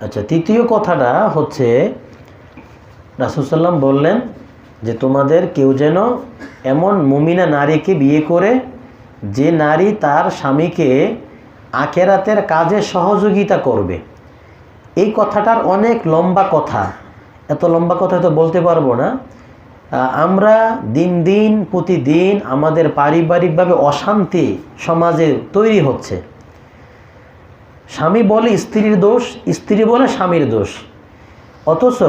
আচ্ছা তৃতীয় কথাটা হচ্ছে রাসুসাল্লাম বললেন যে তোমাদের কেউ যেন এমন মুমিনা নারীকে বিয়ে করে, যে নারী তার স্বামীকে আখেরাতের কাজে সহযোগিতা করবে। এই কথাটার অনেক লম্বা কথা। এত লম্বা কথা তো বলতে পারব না। আমরা দিন দিন, প্রতিদিন আমাদের পারিবারিকভাবে অশান্তি সমাজে তৈরি হচ্ছে। স্বামী বলে স্ত্রীর দোষ, স্ত্রী বলে স্বামীর দোষ। অথচ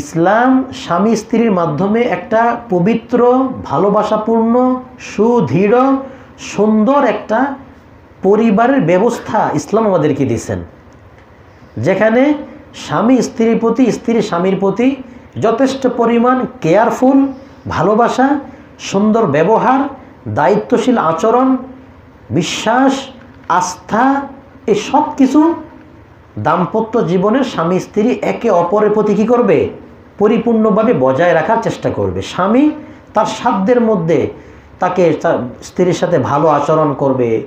ইসলাম স্বামী স্ত্রীর মাধ্যমে একটা পবিত্র, ভালোবাসাপূর্ণ, সুদৃঢ়, সুন্দর একটা পরিবারের ব্যবস্থা ইসলাম আমাদেরকে দিয়েছেন। যেখানে স্বামী স্ত্রীর প্রতি, স্ত্রী স্বামীর প্রতি যথেষ্ট পরিমাণ কেয়ারফুল, ভালোবাসা, সুন্দর ব্যবহার, দায়িত্বশীল আচরণ, বিশ্বাস, আস্থা এই সব কিছু দাম্পত্য জীবনের স্বামী স্ত্রী একে অপরের প্রতি কী করবে? পরিপূর্ণভাবে বজায় রাখার চেষ্টা করবে। স্বামী তার সাধ্যের মধ্যে তাকে তার স্ত্রীর সাথে ভালো আচরণ করবে।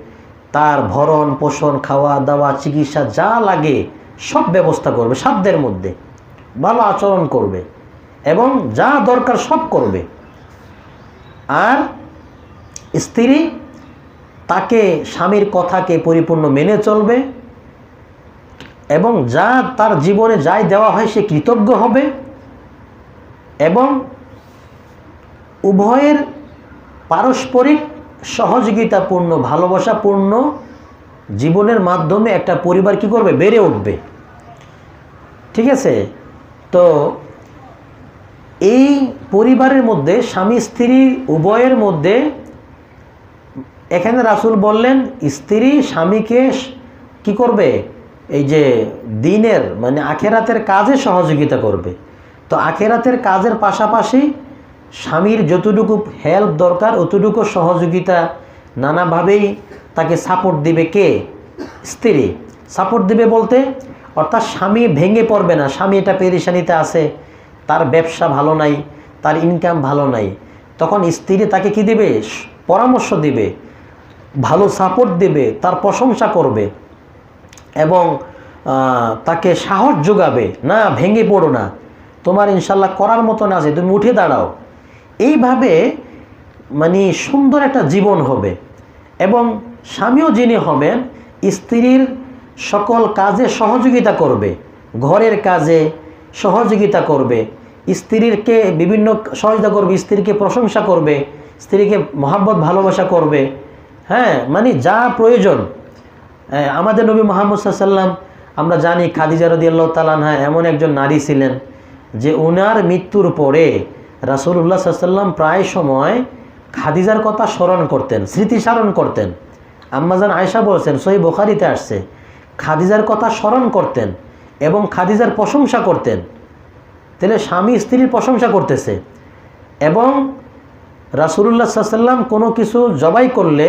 তার ভরণ, পোষণ, খাওয়া, দাওয়া, চিকিৎসা যা লাগে সব ব্যবস্থা করবে সাধ্যের মধ্যে। ভালো আচরণ করবে এবং যা দরকার সব করবে। আর স্ত্রী তাকে, স্বামীর কথাকে পরিপূর্ণ মেনে চলবে এবং যা তার জীবনে যাই দেওয়া হয় সে কৃতজ্ঞ হবে এবং উভয়ের পারস্পরিক সহযোগিতাপূর্ণ, ভালোবাসাপূর্ণ জীবনের মাধ্যমে একটা পরিবার কি করবে? বেড়ে উঠবে। ঠিক আছে? তো এই পরিবারের মধ্যে স্বামী স্ত্রী উভয়ের মধ্যে এখানে রাসুল বললেন, স্ত্রী স্বামীকে কি করবে? এই যে দিনের মানে আখেরাতের কাজে সহযোগিতা করবে। তো আখেরাতের কাজের পাশাপাশি স্বামীর যতটুকু হেল্প দরকার, অতটুকু সহযোগিতা নানাভাবেই তাকে সাপোর্ট দিবে কে? স্ত্রী। সাপোর্ট দিবে বলতে, অর্থাৎ স্বামী ভেঙে পড়বে না। স্বামী এটা পেরেশানিতে আছে, তার ব্যবসা ভালো নাই, তার ইনকাম ভালো নাই। তখন স্ত্রী তাকে কি দিবে? পরামর্শ দিবে। ভালো সাপোর্ট দেবে, তার প্রশংসা করবে এবং তাকে সাহস যোগাবে। না, ভেঙে পড়ো না। তোমার ইনশাল্লাহ করার মতন আছে, তুমি উঠে দাঁড়াও। এইভাবে মানে সুন্দর একটা জীবন হবে। এবং স্বামীও যিনি হবেন, স্ত্রীর সকল কাজে সহযোগিতা করবে। ঘরের কাজে সহযোগিতা করবে। স্ত্রীরকে বিভিন্ন সহযোগিতা করবে, স্ত্রীকে প্রশংসা করবে, স্ত্রীকে মহাব্বত, ভালোবাসা করবে। হ্যাঁ মানে যা প্রয়োজন। আমাদের নবী মোহাম্মদ সাল্লাম আমরা জানি খাদিজা রদি আল্লাহ তালানহা এমন একজন নারী ছিলেন যে ওনার মৃত্যুর পরে রাসুল্লাহ সাল্লাম প্রায় সময় খাদিজার কথা স্মরণ করতেন স্মৃতিস্মরণ করতেন। আম্মাজান আয়সা বলছেন সই বোখারিতে আসছে, খাদিজার কথা স্মরণ করতেন এবং খাদিজার প্রশংসা করতেন। তাহলে স্বামী স্ত্রীর প্রশংসা করতেছে এবং রাসুলুল্লাহ সাল্লাম কোনো কিছু জবাই করলে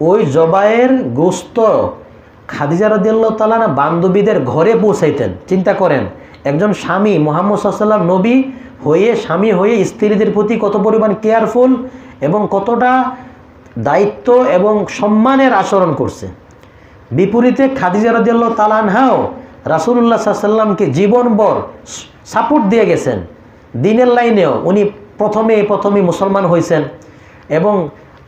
ওই জবায়ের গোস্ত খাদিজা রদিয়াল্লাহ তালানা বান্ধবীদের ঘরে পৌঁছাইতেন। চিন্তা করেন, একজন স্বামী মোহাম্মদ সাল্লাম নবী হয়ে, স্বামী হয়ে স্ত্রীদের প্রতি কত পরিমাণ কেয়ারফুল এবং কতটা দায়িত্ব এবং সম্মানের আচরণ করছে। বিপরীতে খাদিজা রদিয়াল্লাহ তালানহাও রাসুলুল্লাহ সাল্লামকে জীবনভর সাপোর্ট দিয়ে গেছেন। দিনের লাইনেও উনি প্রথমে প্রথমে মুসলমান হয়েছেন এবং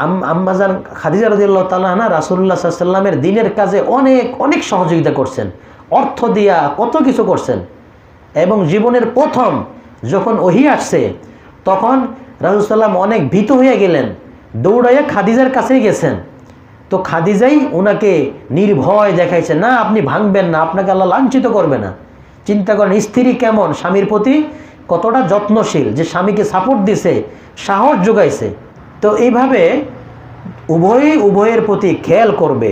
আম- আম্মাজান খাদিজা রদিয়াল্লাহ তালাহনা রাসুল্লাহ সাল্লামের দিনের কাজে অনেক অনেক সহযোগিতা করছেন। অর্থ দিয়া কত কিছু করছেন। এবং জীবনের প্রথম যখন ওহি আসছে, তখন রাসুলসাল্লাম অনেক ভীত হয়ে গেলেন। দৌড়াইয়া খাদিজার কাছেই গেছেন। তো খাদিজাই ওনাকে নির্ভয় দেখাইছে, না, আপনি ভাঙবেন না, আপনাকে আল্লাহ লাঞ্ছিত করবে না। চিন্তা করেন, স্ত্রী কেমন? স্বামীর প্রতি কতটা যত্নশীল যে স্বামীকে সাপোর্ট দিছে, সাহস যোগাইছে। তো এইভাবে উভয়ই উভয়ের প্রতি খেয়াল করবে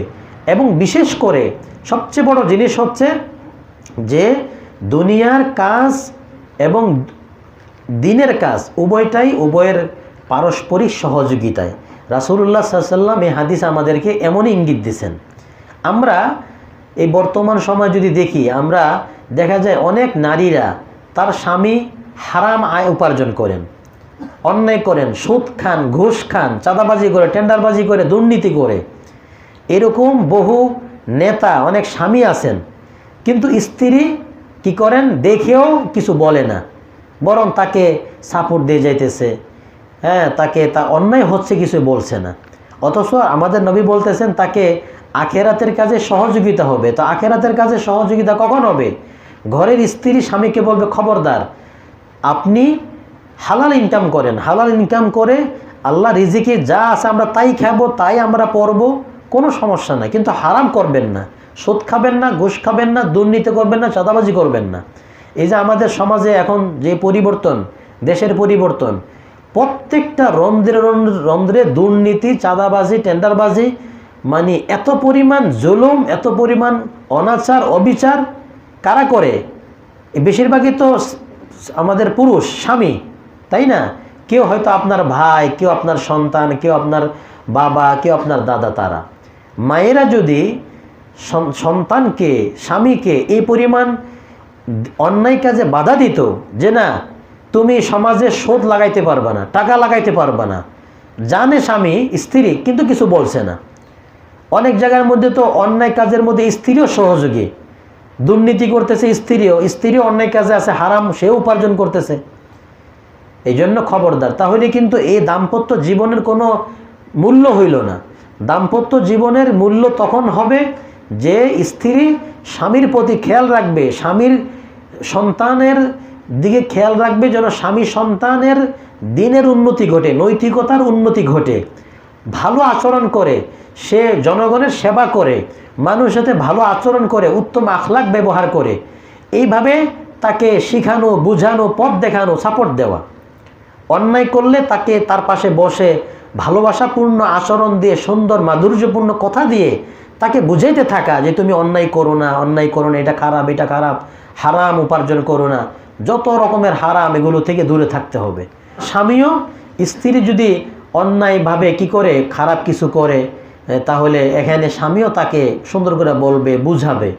এবং বিশেষ করে সবচেয়ে বড় জিনিস হচ্ছে যে দুনিয়ার কাজ এবং দিনের কাজ উভয়টাই উভয়ের পারস্পরিক সহযোগিতায়। রাসুল্লাহ সাল্লাম এই হাদিস আমাদেরকে এমনই ইঙ্গিত দিছেন। আমরা এই বর্তমান সময় যদি দেখি, আমরা দেখা যায় অনেক নারীরা তার স্বামী হারাম আয় উপার্জন করেন। অন্যায় করেন, সুদ খান, ঘুষ খান, চাঁদাবাজি করে, টেন্ডারবাজি করে, দুর্নীতি করে। এরকম বহু নেতা, অনেক স্বামী আছেন। কিন্তু স্ত্রী কি করেন? দেখেও কিছু বলে না। বরং তাকে সাপোর্ট দিয়ে যাইতেছে। হ্যাঁ তাকে তা অন্যায় হচ্ছে কিছু বলছে না। অথচ আমাদের নবী বলতেছেন, তাকে আখেরাতের কাজে সহযোগিতা হবে। তো আখেরাতের কাজে সহযোগিতা কখন হবে? ঘরের স্ত্রী স্বামীকে বলবে, খবরদার, আপনি হালাল ইনকাম করেন। হালাল ইনকাম করে আল্লাহ রিজিকে যা আছে আমরা তাই খাব, তাই আমরা পরবো, কোনো সমস্যা নাই। কিন্তু হারাম করবেন না। সুদ খাবেন না, ঘুষ খাবেন না, দুর্নীতি করবেন না, চাঁদাবাজি করবেন না। এই যে আমাদের সমাজে এখন যে পরিবর্তন, দেশের পরিবর্তন, প্রত্যেকটা রন্ধ্রে রন্ধ্রে- দুর্নীতি, চাঁদাবাজি, টেন্ডারবাজি মানে এত পরিমাণ জুলুম, এত পরিমাণ অনাচার, অবিচার কারা করে? বেশিরভাগই তো আমাদের পুরুষ, স্বামী। তাই না? কেউ হয়তো আপনার ভাই, কেউ আপনার সন্তান, কেউ আপনার বাবা, কেউ আপনার দাদা, তারা। মায়েরা যদি সন্তানকে, স্বামীকে এই পরিমাণ অন্যায় কাজে বাধা দিত যে না, তুমি সমাজে শোধ লাগাইতে পারবা না, টাকা লাগাইতে পারবা না। জানে স্বামী স্ত্রী, কিন্তু কিছু বলছে না। অনেক জায়গার মধ্যে তো অন্যায় কাজের মধ্যে স্ত্রীও সহযোগী। দুর্নীতি করতেছে স্ত্রীও স্ত্রীও অন্যায় কাজে আছে, হারাম সেও উপার্জন করতেছে। এই জন্য খবরদার। তাহলে কিন্তু এই দাম্পত্য জীবনের কোনো মূল্য হইল না। দাম্পত্য জীবনের মূল্য তখন হবে যে স্ত্রী স্বামীর প্রতি খেয়াল রাখবে, স্বামীর সন্তানের দিকে খেয়াল রাখবে যেন স্বামী সন্তানের দিনের উন্নতি ঘটে, নৈতিকতার উন্নতি ঘটে। ভালো আচরণ করে, সে জনগণের সেবা করে মানুষ সাথে ভালো আচরণ করে, উত্তম আখলাক ব্যবহার করে। এইভাবে তাকে শিখানো, বুঝানো, পথ দেখানো সাপোর্ট দেওয়া। অন্যায় করলে তাকে তার পাশে বসে ভালোবাসাপূর্ণ আচরণ দিয়ে, সুন্দর মাধুর্যপূর্ণ কথা দিয়ে তাকে বুঝাইতে থাকা যে তুমি অন্যায় করো না, অন্যায় করো না, এটা খারাপ এটা খারাপ, হারাম উপার্জন করো না। যত রকমের হারাম এগুলো থেকে দূরে থাকতে হবে। স্বামীও স্ত্রী যদি অন্যায়ভাবে কি করে, খারাপ কিছু করে তাহলে এখানে স্বামীও তাকে সুন্দর করে বলবে, বুঝাবে।